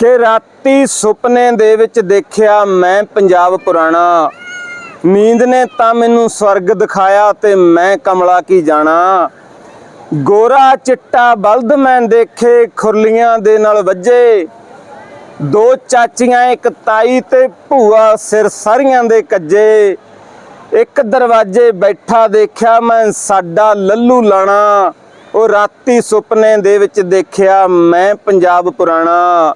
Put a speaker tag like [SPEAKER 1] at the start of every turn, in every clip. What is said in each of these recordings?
[SPEAKER 1] ਕਿ ਰਾਤੀ ਸੁਪਨੇ ਦੇ ਵਿੱਚ ਦੇਖਿਆ ਮੈਂ ਪੰਜਾਬ ਪੁਰਾਣਾ। ਨੀਂਦ ਨੇ ਤਾਂ ਮੈਨੂੰ ਸਵਰਗ ਦਿਖਾਇਆ ਤੇ ਮੈਂ ਕਮਲਾ ਕੀ ਜਾਣਾ। ਗੋਰਾ ਚਿੱਟਾ ਬਲਦ ਮੈਂ ਦੇਖੇ, ਖੁਰਲੀਆਂ ਦੇ ਨਾਲ ਵੱਜੇ। ਦੋ ਚਾਚੀਆਂ, ਇੱਕ ਤਾਈ ਤੇ ਭੂਆ ਸਿਰ ਸਾਰੀਆਂ ਦੇ ਕੱਜੇ। ਇੱਕ ਦਰਵਾਜ਼ੇ ਬੈਠਾ ਦੇਖਿਆ ਮੈਂ, ਸਾਡਾ ਲੱਲੂ ਲਾਣਾ। ਉਹ ਰਾਤੀ ਸੁਪਨੇ ਦੇ ਵਿੱਚ ਦੇਖਿਆ ਮੈਂ ਪੰਜਾਬ ਪੁਰਾਣਾ।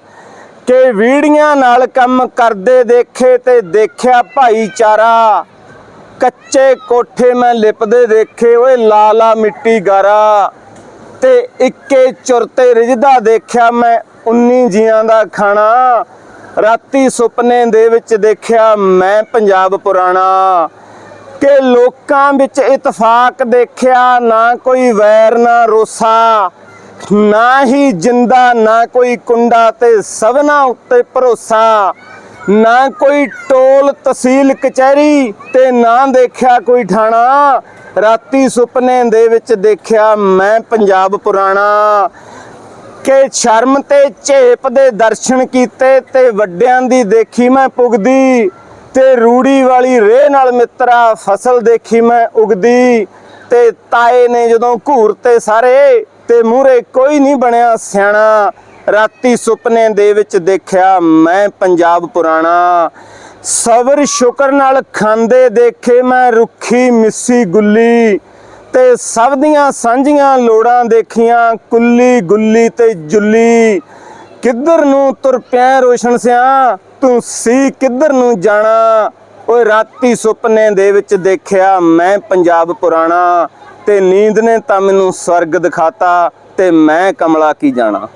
[SPEAKER 1] ਕਿ ਵੀੜੀਆਂ ਨਾਲ ਕੰਮ ਕਰਦੇ ਦੇਖੇ ਤੇ ਦੇਖਿਆ ਭਾਈਚਾਰਾ। ਕੱਚੇ ਕੋਠੇ ਮੈਂ ਲਿਪਦੇ ਦੇਖੇ, ਓਏ ਲਾਲਾ ਮਿੱਟੀ ਗਾਰਾ। ਤੇ ਇੱਕੇ ਚੁਰਤੇ ਰਿਜਦਾ ਦੇਖਿਆ ਮੈਂ 19 ਜੀਆਂ ਦਾ ਖਾਣਾ। ਰਾਤੀ ਸੁਪਨੇ ਦੇ ਵਿੱਚ ਦੇਖਿਆ ਮੈਂ ਪੰਜਾਬ ਪੁਰਾਣਾ। ਕਿ ਲੋਕਾਂ ਵਿੱਚ ਇਤਫਾਕ ਦੇਖਿਆ, ਨਾ ਕੋਈ ਵੈਰ, ਨਾ ਰੋਸਾ। ਨਾ ਹੀ ਜਿੰਦਾ, ਨਾ ਕੋਈ ਕੁੰਡਾ ਤੇ ਸਭਨਾ ਉੱਤੇ ਭਰੋਸਾ। ਨਾ ਕੋਈ ਟੋਲ ਤਹਿਸੀਲ ਕਚਹਿਰੀ ਤੇ ਨਾ ਦੇਖਿਆ ਕੋਈ ਠਾਣਾ। ਰਾਤੀ ਸੁਪਨੇ ਦੇ ਵਿੱਚ ਦੇਖਿਆ ਮੈਂ ਪੰਜਾਬ ਪੁਰਾਣਾ। ਕਿ ਸ਼ਰਮ ਤੇ ਝੇਪ ਦੇ ਦਰਸ਼ਨ ਕੀਤੇ ਤੇ ਵੱਡਿਆਂ ਦੀ ਦੇਖੀ ਮੈਂ ਪੁਗਦੀ। ਤੇ ਰੂੜੀ ਵਾਲੀ ਰੇਹ ਨਾਲ ਮਿੱਤਰਾ ਫਸਲ ਦੇਖੀ ਮੈਂ ਉਗਦੀ। ਤੇ ਤਾਏ ਨੇ ਜਦੋਂ ਘੂਰ ਤੇ ਸਾਰੇ ਤੇ ਮੂਹਰੇ ਕੋਈ ਨਹੀਂ ਬਣਿਆ ਸਿਆਣਾ। ਰਾਤੀ ਸੁਪਨੇ ਦੇ ਵਿੱਚ ਦੇਖਿਆ ਮੈਂ ਪੰਜਾਬ ਪੁਰਾਣਾ। ਸਬਰ ਸ਼ੁਕਰ ਨਾਲ ਖਾਂਦੇ ਦੇਖੇ ਮੈਂ ਰੁੱਖੀ ਮਿੱਸੀ ਗੁੱਲੀ। ਤੇ ਸਭ ਦੀਆਂ ਸਾਂਝੀਆਂ ਲੋੜਾਂ ਦੇਖੀਆਂ ਕੁੱਲੀ ਗੁੱਲੀ ਤੇ ਜੁੱਲੀ। ਕਿੱਧਰ ਨੂੰ ਤੁਰ ਪਿਆ ਰੋਸ਼ਨ ਸਿਆ, ਤੂੰ ਸੀ ਕਿੱਧਰ ਨੂੰ ਜਾਣਾ। ਓਏ ਰਾਤੀ ਸੁਪਨੇ ਦੇ ਵਿੱਚ ਦੇਖਿਆ ਮੈਂ ਪੰਜਾਬ ਪੁਰਾਣਾ। ਤੇ ਨੀਂਦ ਨੇ ਤਾਂ ਮੈਨੂੰ ਸਵਰਗ ਦਿਖਾਤਾ ਤੇ ਮੈਂ ਕਮਲਾ ਕੀ ਜਾਣਾ?